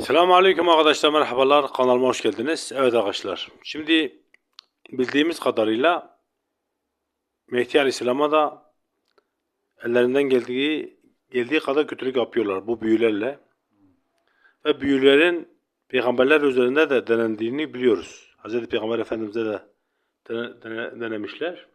Selamun Aleyküm arkadaşlar merhabalar kanalıma hoş geldiniz. Evet arkadaşlar şimdi bildiğimiz kadarıyla Mehdi Aleyhisselam'a da ellerinden geldiği geldiği kadar kötülük yapıyorlar bu büyülerle. Ve büyülerin peygamberler üzerinde de denendiğini biliyoruz. Hz. Peygamber Efendimiz'e de dene- dene- denemişler.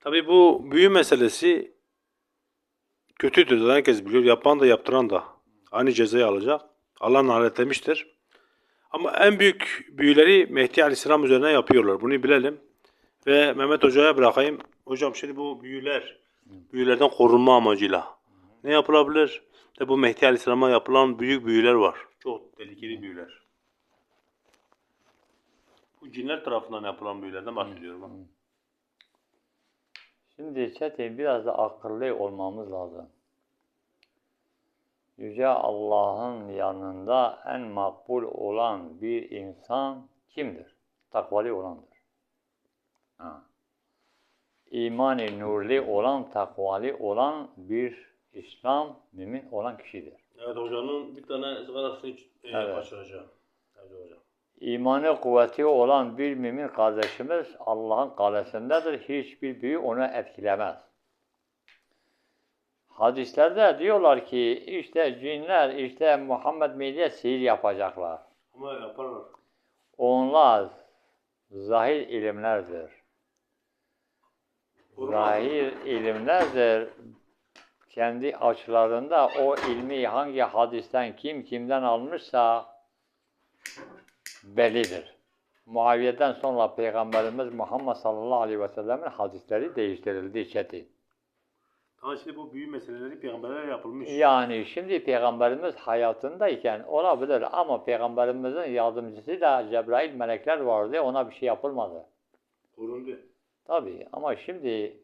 Tabi bu büyü meselesi kötüdür. Herkes biliyor. Yapan da yaptıran da aynı cezayı alacak. Allah lanetlemiştir. Ama en büyük büyüleri Mehdi Aleyhisselam üzerine yapıyorlar. Bunu bilelim. Ve Mehmet Hoca'ya bırakayım. Hocam şimdi bu büyüler, büyülerden korunma amacıyla ne yapılabilir? De bu Mehdi Aleyhisselam'a yapılan büyük büyüler var. Çok tehlikeli büyüler. Bu cinler tarafından yapılan büyülerden bahsediyorum. Şimdi Çetin biraz da akıllı olmamız lazım. Yüce Allah'ın yanında en makbul olan bir insan kimdir? Takvalı olandır. Ha. İmanı nurlu olan, takvalı olan bir İslam mümin olan kişidir. Evet hocanın bir tane ızgarasını e, Evet. kaçıracağım. Evet hocam. İmanı kuvveti olan bir mümin kardeşimiz Allah'ın kalesindedir. Hiçbir büyü onu etkilemez. Hadislerde diyorlar ki işte cinler işte Muhammed Mehdi'ye sihir yapacaklar. Ama yaparlar. Onlar zahir ilimlerdir. Zahir ilimlerdir. Kendi açılarında o ilmi hangi hadisten kim kimden almışsa bellidir. Muaviye'den sonra Peygamberimiz Muhammed sallallahu aleyhi ve sellemin hadisleri değiştirildi çetin. Ama şimdi bu büyü meseleleri peygamberlere yapılmış. Yani şimdi Peygamberimiz hayatındayken olabilir ama Peygamberimizin yardımcısı da Cebrail melekler vardı ona bir şey yapılmadı. Korundu. Tabii ama şimdi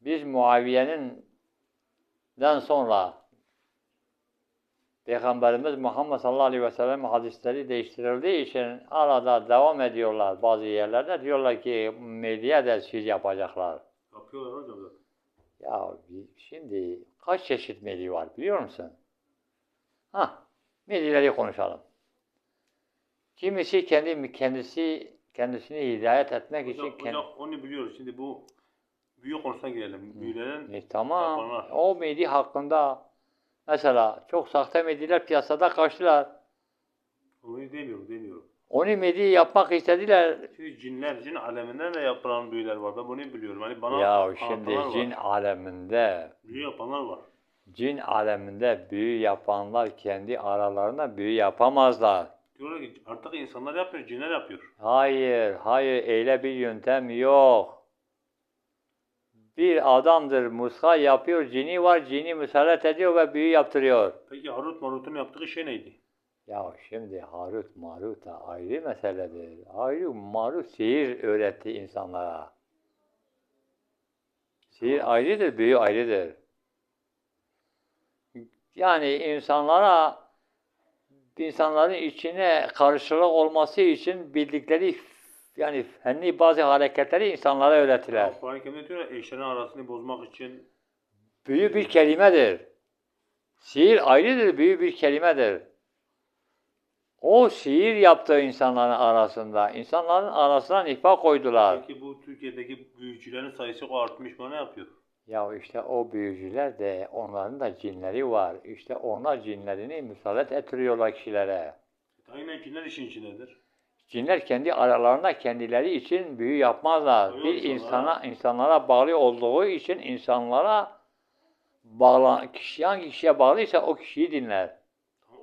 biz Muaviye'nin den sonra Peygamberimiz Muhammed sallallahu aleyhi ve sellem hadisleri değiştirildiği için arada devam ediyorlar bazı yerlerde. Diyorlar ki Mehdi'ye de siz yapacaklar. Yapıyorlar hocam zaten. Ya şimdi kaç çeşit Mehdi var biliyor musun? Ha, Mehdi'leri konuşalım. Kimisi kendi kendisi kendisini hidayet etmek Hocam, için kendi, hocam onu biliyoruz. Şimdi bu büyü konusuna girelim. Büyülerin E, tamam. Yapanlar. O Mehdi hakkında mesela çok sahte Mehdiler piyasada kaçtılar. onu demiyorum demiyorum. Onu Mehdi yapmak istediler. Şimdi cinler, cin aleminden de yapılan büyüler var. Ben bunu biliyorum. Hani bana ya şimdi cin var. aleminde Büyü yapanlar var. cin aleminde büyü yapanlar kendi aralarında büyü yapamazlar. Diyorlar ki artık insanlar yapmıyor, cinler yapıyor. Hayır, hayır öyle bir yöntem yok. Bir adamdır muska yapıyor, cini var, cini müsaade ediyor ve büyü yaptırıyor. Peki Harut Marut'un yaptığı şey neydi? Ya şimdi Harut Marut da ayrı meseledir. Ayrı Marut sihir öğretti insanlara. Sihir ayrıdır, büyü ayrıdır. Yani insanlara insanların içine karışıklık olması için bildikleri yani fenli bazı hareketleri insanlara öğrettiler. Kur'an-ı Kerim'de diyor eşlerin arasını bozmak için Büyü bir kelimedir. Sihir ayrıdır, büyü bir kelimedir. O sihir yaptığı insanların arasında, insanların arasına nifak koydular. Peki bu Türkiye'deki büyücülerin sayısı artmış mı ne yapıyor? Ya işte o büyücüler de onların da cinleri var. İşte onlar cinlerini müsaade ettiriyorlar kişilere. Aynen cinler işin içindedir. Cinler kendi aralarında kendileri için büyü yapmazlar. Öyle Bir insana insanlara bağlı olduğu için insanlara bağlan kişi hangi kişiye bağlıysa o kişiyi dinler.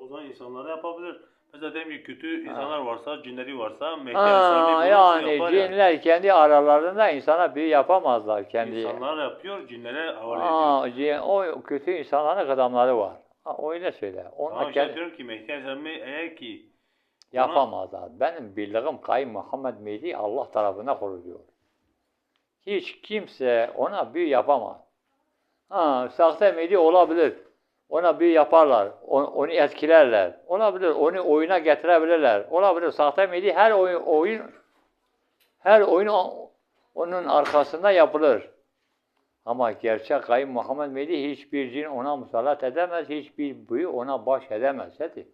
O zaman insanlara yapabilir. Mesela diyelim ki kötü insanlar varsa, cinleri varsa Mehdi Ha, Aleyhisselam bir yani yapar yani. cinler kendi aralarında insana büyü yapamazlar kendi. İnsanlar yapıyor, cinlere havale ediyor. Aa, cin- o kötü insanların adamları var. Ha, öyle söyle. Onlar Ama işte kendi diyorum ki Mehdi Aleyhisselam eğer ki yapamazlar. Benim bildiğim kayın Muhammed Mehdi Allah tarafına kuruluyor. Hiç kimse ona büyü yapamaz. Ha, sahte Mehdi olabilir. Ona büyü yaparlar. Onu, etkilerler. Olabilir. Onu oyuna getirebilirler. Olabilir. Sahte Mehdi her oyun, oyun her oyun onun arkasında yapılır. Ama gerçek kayın Muhammed Mehdi hiçbir cin ona musallat edemez, hiçbir büyü ona baş edemez. Hadi.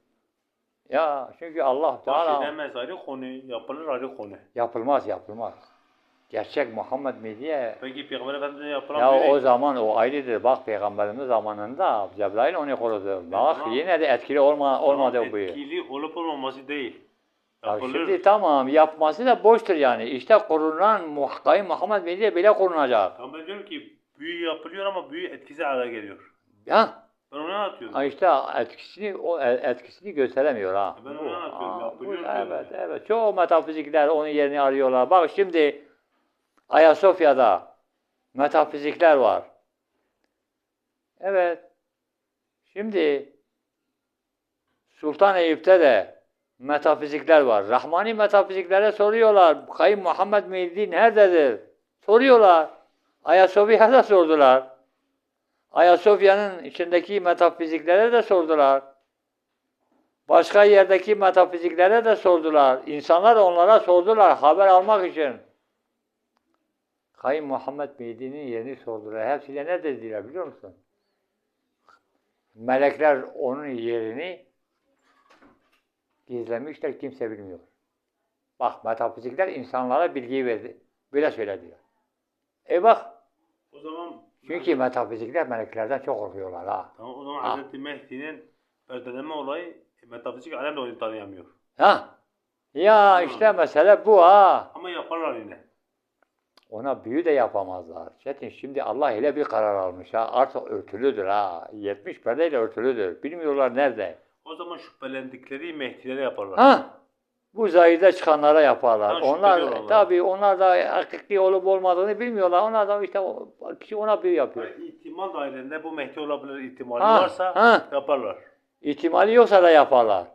Ya çünkü Allah Teala Bahsedemez ayrı konu, yapılır ayrı konu. yapılmaz yapılmaz. Gerçek Muhammed Mehdi'ye Peki Peygamber Efendimiz'e yapılan ya böyle- o zaman o ayrıdır. Bak Peygamberimiz zamanında Cebrail onu korudu. Bak tamam. yine de etkili olma, olmadı Tamam, bu. Etkili olup olmaması değil. Ya şimdi tamam yapması da boştur yani. İşte korunan Muhakkay Muhammed Mehdi bile korunacak. Tamam ben diyorum ki büyü yapılıyor ama büyü etkisiz hale geliyor. Ya Ben onu anlatıyorum. ha işte etkisini o e- etkisini gösteremiyor ha. Ben onu anlatıyorum, bu- yapılıyor evet evet. Çoğu metafizikler onun yerini arıyorlar. Bak şimdi Ayasofya'da metafizikler var. Evet. Şimdi Sultan Eyüp'te de metafizikler var. Rahmani metafiziklere soruyorlar. Kayın Muhammed Mehdi nerededir? Soruyorlar. Ayasofya'da sordular. Ayasofya'nın içindeki metafiziklere de sordular. Başka yerdeki metafiziklere de sordular. İnsanlar onlara sordular haber almak için. Kayın Muhammed Mehdi'nin yerini sordular. Hepsi de ne dediler biliyor musun? Melekler onun yerini gizlemişler kimse bilmiyor. Bak metafizikler insanlara bilgiyi verdi. Böyle söylediler. E bak O zaman çünkü metafizikler meleklerden çok korkuyorlar ha. Tamam o zaman Ha. Hazreti Mehdi'nin perdeleme olayı metafizik alem de onu tanıyamıyor. Ha? Ya işte mesele bu ha. Ama yaparlar yine. Ona büyü de yapamazlar. Çetin şimdi Allah ile bir karar almış ha. Artık örtülüdür ha. 70 perdeyle örtülüdür. Bilmiyorlar nerede. O zaman şüphelendikleri Mehdi'lere yaparlar. Ha? Bu zahide çıkanlara yaparlar. Ha, onlar tabii onlar da hakiki olup olmadığını bilmiyorlar. Onlar da işte kişi ona büyü yapıyor. Yani ihtimal dahilinde bu Mehdi olabilir ihtimali Ha, varsa ha. yaparlar. İhtimali yoksa da yaparlar.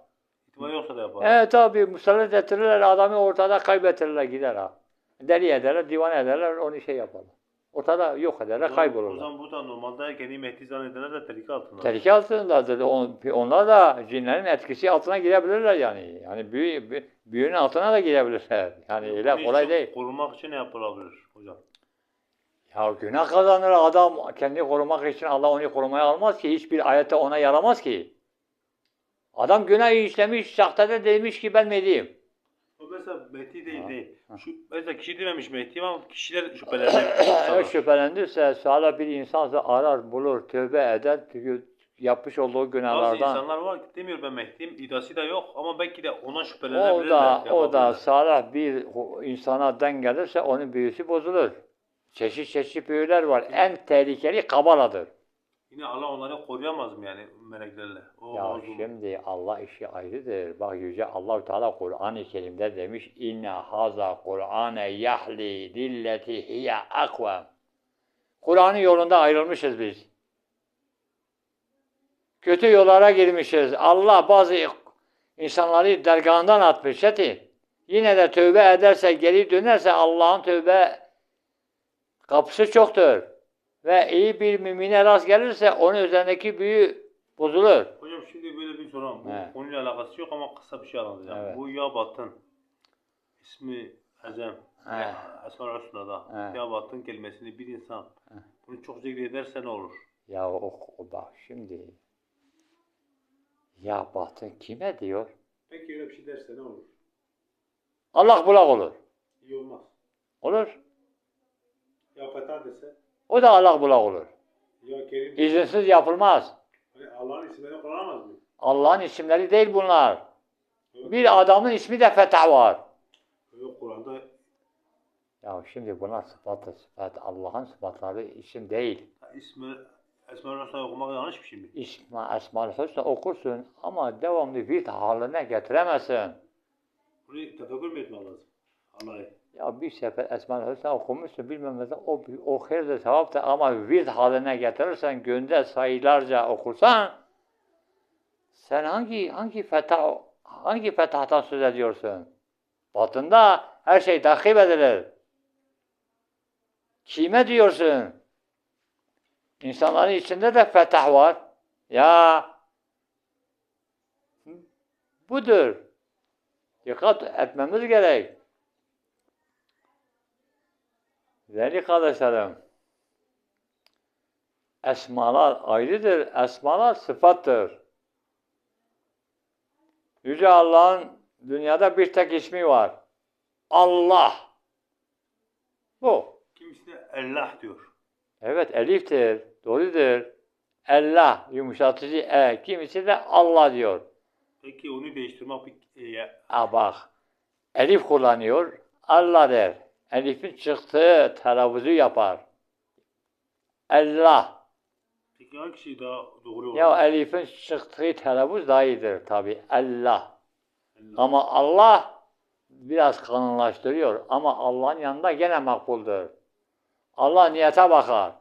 İhtimali yoksa da yaparlar. E tabii musallat ettirirler adamı ortada kaybettirirler gider ha. Deli ederler, divan ederler, onu şey yaparlar. Ortada yok ederler, zaman- O kaybolurlar. zaman bu da normalde kendi Mehdi zannedenler de tehlike altında. Tehlike altındadır. On- Onlar da cinlerin etkisi altına girebilirler yani. Yani büyü, bü- büyünün altına da girebilirler. Yani Bunun öyle kolay için değil. Korumak için ne yapılabilir hocam? Ya günah kazanır adam kendini korumak için Allah onu korumaya almaz ki. Hiçbir ayette ona yaramaz ki. Adam günah işlemiş, sahtede demiş ki ben Mehdi'yim. O mesela Mehdi değil değil. Şu, mesela kişi dememiş Mehdi ama kişiler şüphelenir. Eğer şüphelenirse, salih bir insansa arar, bulur, tövbe eder, çünkü yapmış olduğu Bazı günahlardan. insanlar var ki demiyor ben Mehdi'yim, iddiası da yok ama belki de ona O şüphelenebilirler. da, o da salih bir insana denk gelirse onun büyüsü bozulur. Çeşit çeşit büyüler var. En tehlikeli kabaladır. Yine Allah onları koruyamaz mı yani meleklerle? O Ya mazlum. şimdi Allah işi ayrıdır. Bak Yüce Allahu Teala Kur'an-ı Kerim'de demiş inna haza Kur'ane yahli dilleti hiye akvem. Kur'an'ın yolunda ayrılmışız biz. Kötü yollara girmişiz. Allah bazı insanları dergahından atmış. Çetin. Yine de tövbe ederse, geri dönerse Allah'ın tövbe kapısı çoktur. Ve iyi bir mümine rast gelirse onun üzerindeki büyü bozulur. Hocam şimdi böyle bir sorum. Bu He. konuyla alakası yok ama kısa bir şey anlatacağım. Evet. Bu ya batın ismi Azem He. Esma Resula'da He. ya batın kelimesini bir insan bunu çok zikrederse ne olur? Ya o, o bak şimdi ya batın kime diyor? Peki öyle bir şey derse ne olur? Allah bulak olur. İyi olmaz. Olur. Ya fetah dese O da Allah bulak olur. ya Kerim İzinsiz yapılmaz. hani Allah'ın isimlerini kullanamaz mı? Allah'ın isimleri değil bunlar. Bir adamın ismi de Fetah var. Yok Kur'an'da Ya şimdi bunlar sıfatı sıfat. Allah'ın sıfatları isim değil. ismi Esma Resula'yı okumak yanlış bir şey mi? İsma, Esma-ül Hüsna okursun ama devamlı virt haline getiremezsin. Bunu tefekkür mü etmek lazım? Allah'ı. Ya bir sefer Esma-ül Hüsna okumuşsun bilmem ne o, o hayırdır sevaptır ama virt haline getirirsen günde sayılarca okursan sen hangi hangi fetah hangi fetahtan söz ediyorsun? Batında her şey takip edilir. Kime diyorsun? İnsanların içinde de fetah var. Ya budur. Dikkat etmemiz gerek. Değerli kardeşlerim, esmalar ayrıdır, esmalar sıfattır. Yüce Allah'ın dünyada bir tek ismi var. Allah. Bu. Kimisi de Allah diyor. Evet eliftir. Doğrudur. Allah yumuşatıcı e. Kimisi de Allah diyor. Peki onu değiştirmek bir e, Ha bak. Elif kullanıyor. Allah der. Elifin çıktığı telaffuzu yapar. Allah. Peki hangisi daha doğru olur? Ya elifin çıktığı telaffuz daha iyidir tabi. Allah. Allah. Ama Allah biraz kanunlaştırıyor. Ama Allah'ın yanında gene makbuldür. Allah niyete bakar.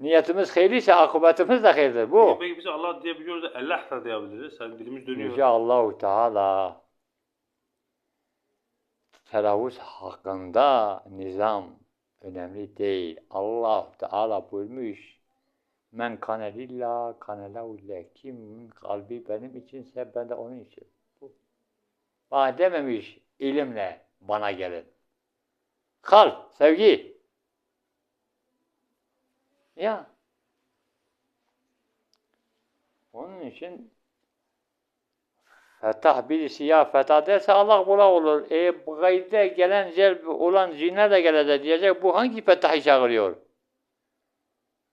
Niyetimiz hayırlıysa akıbetimiz de hayırdır. Bu. Peki biz Allah diyebiliyoruz da Allah da diyebiliriz. Sen dilimiz dönüyor. Yüce Allahu Teala telaffuz hakkında nizam önemli değil. Allah Teala buyurmuş. Men kane lillah kane lehullah. Kim kalbi benim içinse ben de onun için. Bana dememiş ilimle bana gelin. Kalp, sevgi. Ya. Onun için Fetah birisi ya fetah derse Allah bula olur. E gayde gelen celb olan cinler de gelecek diyecek. Bu hangi fetahı çağırıyor?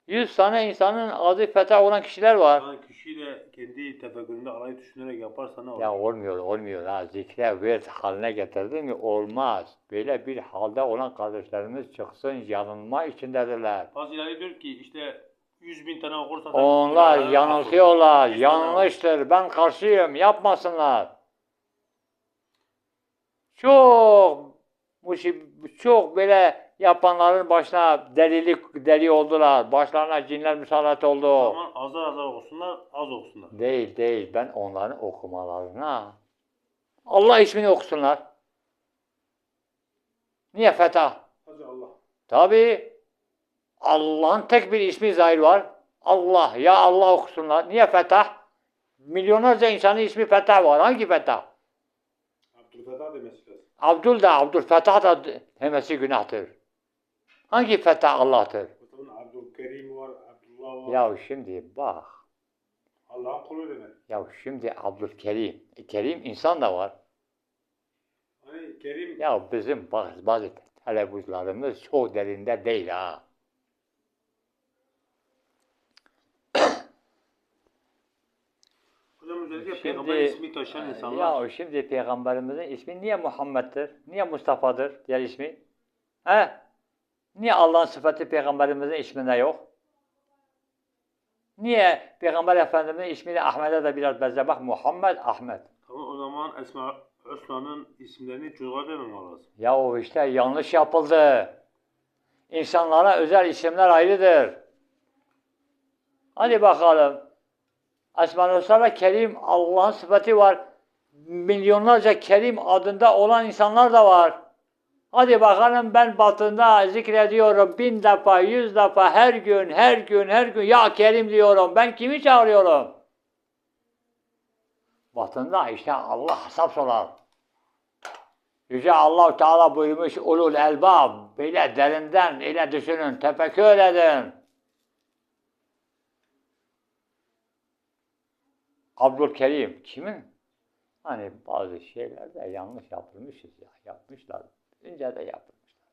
Yüz tane insanın adı fetah olan kişiler var. Yani kişiyle kendi tefekküründe alayı düşünerek yaparsa ne olur? Ya olmuyor, olmuyor. Ha, zikre ver haline getirdin mi? Olmaz. Böyle bir halde olan kardeşlerimiz çıksın, yanılma içindedirler. Bazıları diyor ki işte 100 bin tane okursa... Onlar yanıltıyorlar, yanlıştır. Ben karşıyım, yapmasınlar. Çok musib- çok böyle yapanların başına delilik deli oldular. Başlarına cinler musallat O oldu. zaman azar azar okusunlar, az okusunlar. Değil değil. Ben onların okumalarına Allah ismini okusunlar. Niye fetah? Hadi Allah. Tabi Allah'ın tek bir ismi zahir var. Allah. Ya Allah okusunlar. Niye fetah? Milyonlarca insanın ismi fetah var. Hangi fetah? Abdülfetah demesi. Abdül de Abdülfetah da demesi günahtır. Hangi fetah Allah'tır? Abdülkerim var, Abdullah var. Ya şimdi bak. Allah'ın kulu demek. Ya şimdi Abdülkerim. E, Kerim insan da var. Hani Kerim... Ya bizim bazı, bazı televizyonlarımız çok derinde değil ha. Hocam özellikle Şimdi- peygamber ismi taşıyan insanlar... Ya şimdi peygamberimizin ismi niye Muhammed'dir? Niye Mustafa'dır diğer ismi? He? Niye Allah'ın sıfatı peygamberimizin isminde yok? Niye peygamber efendimizin ismi de Ahmet'e de biraz benzer bak Muhammed Ahmet. Tamam o zaman Esma Özkan'ın isimlerini çocuklar demem lazım. Ya o işte yanlış yapıldı. İnsanlara özel isimler ayrıdır. Hadi bakalım. Esma-ül Hüsna'da Kerim Allah'ın sıfatı var. Milyonlarca Kerim adında olan insanlar da var. Hadi bakalım ben batında zikrediyorum bin defa, yüz defa her gün, her gün, her gün ya Kerim diyorum. Ben kimi çağırıyorum? Batında işte Allah hesap sorar. Yüce Allah Teala buyurmuş ulul elbab böyle derinden ile düşünün, tefekkür edin. Abdülkerim kimin? Hani bazı şeylerde yanlış yapılmışız ya, yapmışlar. Önce de yapılmışlar.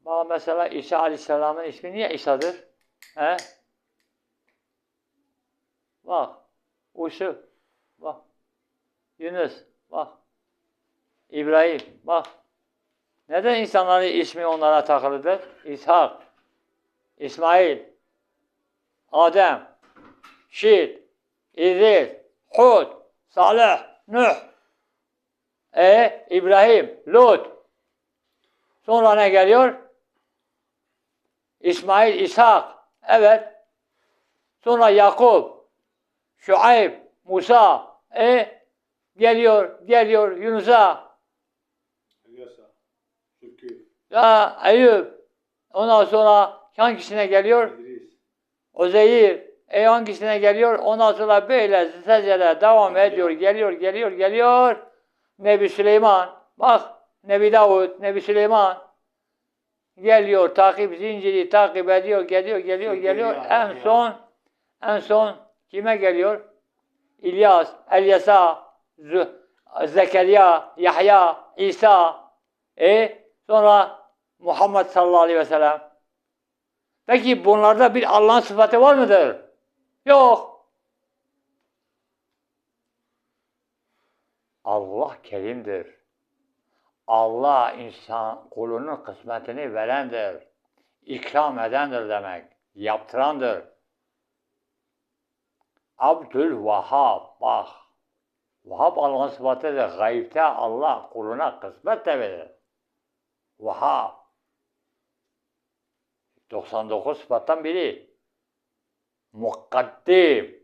Bak mesela İsa Aleyhisselam'ın ismi niye İsa'dır? He? Bak, Uşu, bak. Yunus, bak. İbrahim, bak. Neden insanların ismi onlara takılıdır? İshak, İsmail, Adem, Şit, İdris, Hud, Salih, Nuh, e, İbrahim, Lut. Sonra ne geliyor? İsmail, İshak. Evet. Sonra Yakup, Şuayb, Musa. E, geliyor, geliyor Yunus'a. Ya Eyüp. Ondan sonra hangisine geliyor? İdris. Uzeyir. E hangisine geliyor? Ondan sonra böyle secde devam ediyor. Geliyor, geliyor, geliyor. Nebi Süleyman. Bak Nebi Davud, Nebi Süleyman. Geliyor, takip zinciri takip ediyor, geliyor, geliyor, geliyor. En son, en son Kime geliyor? İlyas, Elyasa, Zekeriya, Yahya, İsa. E sonra Muhammed sallallahu aleyhi ve sellem. Peki bunlarda bir Allah'ın sıfatı var mıdır? Yok. Allah kerimdir. Allah insan kulunun kısmetini verendir. İkram edendir demek. Yaptırandır. Abdülvahhab bak. Vahhab Allah'ın sıfatıdır. Gaybte Allah kuluna kısmet de verir. Vahhab. 99 sıfattan biri. Mukaddim.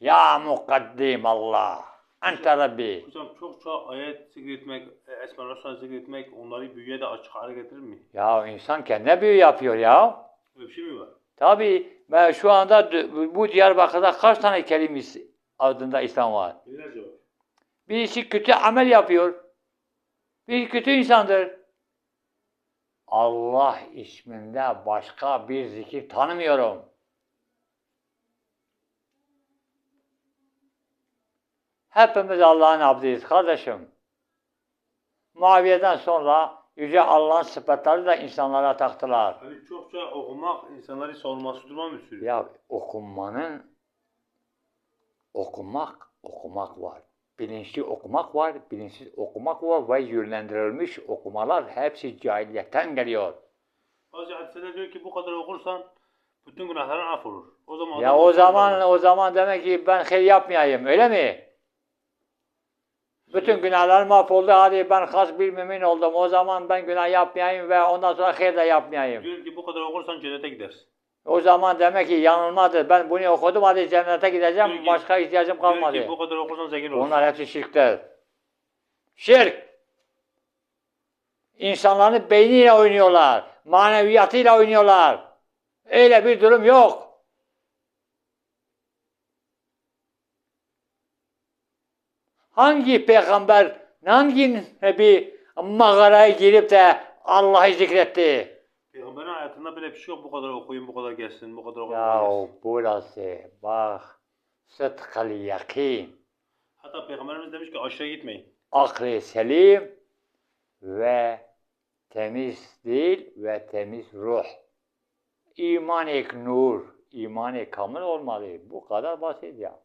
Ya mukaddim Allah. Ente Rabbi. Hocam çok çok ayet zikretmek, Esma Resulullah zikretmek onları büyüye de açık hale getirir mi? Ya insan kendine büyü yapıyor ya. Öyle bir şey mi var? Tabii ben şu anda bu Diyarbakır'da kaç tane kelimis adında İslam var? Binlerce var. Birisi kötü amel yapıyor. Bir kötü insandır. Allah isminde başka bir zikir tanımıyorum. Hepimiz Allah'ın abdiyiz kardeşim. Muaviye'den sonra Yüce Allah'ın sıfatları da insanlara taktılar. Hani çokça okumak insanları savunması duruma mı sürüyor? Ya okunmanın okumak, okumak var. Bilinçli okumak var, bilinçsiz okumak var ve yönlendirilmiş okumalar hepsi cahiliyetten geliyor. Bazı hadiseler diyor ki bu kadar okursan bütün günahların affolur. O zaman Ya o zaman olur. o zaman demek ki ben hayır yapmayayım öyle mi? Bütün günahlar mahvoldu hadi ben has bir mümin oldum. O zaman ben günah yapmayayım ve ondan sonra hayır da yapmayayım. Diyor ki bu kadar okursan cennete gidersin. O zaman demek ki yanılmadı. Ben bunu okudum hadi cennete gideceğim. Diyor ki- Başka ihtiyacım Diyor kalmadı. ki bu kadar okursan zengin olursun. Onlar hepsi şirkler. Şirk. İnsanların beyniyle oynuyorlar. Maneviyatıyla oynuyorlar. Öyle bir durum yok. Hangi peygamber, hangi nebi mağaraya girip de Allah'ı zikretti? Peygamberin hayatında böyle bir şey yok. Bu kadar okuyun, bu kadar gelsin, bu kadar okuyun. Ya burası bak sıdkal yakin. Hatta Peygamberimiz demiş ki aşağı gitmeyin. aklı selim ve temiz dil ve temiz ruh. İman ek nur, iman ek kamil olmalı. Bu kadar basit ya.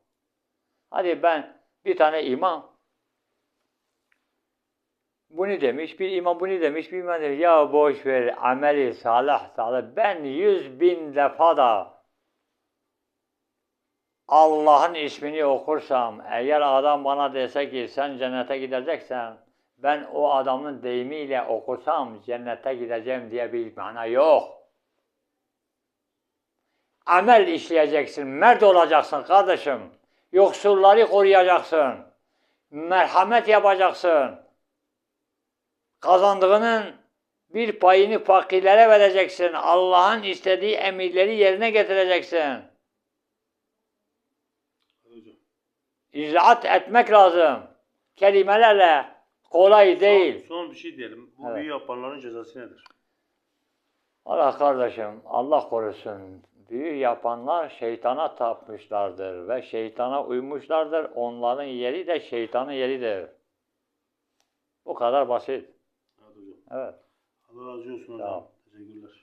Hadi ben bir tane imam bunu demiş, bir imam bunu demiş, bir imam demiş. Ya boş ver, ameli salih salih. Ben yüz bin defa da Allah'ın ismini okursam, eğer adam bana dese ki sen cennete gideceksen, ben o adamın deyimiyle okursam cennete gideceğim diye bir mana yok. Amel işleyeceksin, mert olacaksın kardeşim. Yoksulları koruyacaksın. Merhamet yapacaksın. Kazandığının bir payını fakirlere vereceksin. Allah'ın istediği emirleri yerine getireceksin. İcraat etmek lazım. Kelimelerle kolay değil. Son, son bir şey diyelim. Bu Evet. büyü yapanların cezası nedir? Allah kardeşim Allah korusun. Büyü yapanlar şeytana tapmışlardır ve şeytana uymuşlardır. Onların yeri de şeytanın yeridir. Bu kadar basit. Evet. Allah razı olsun hocam. Teşekkürler.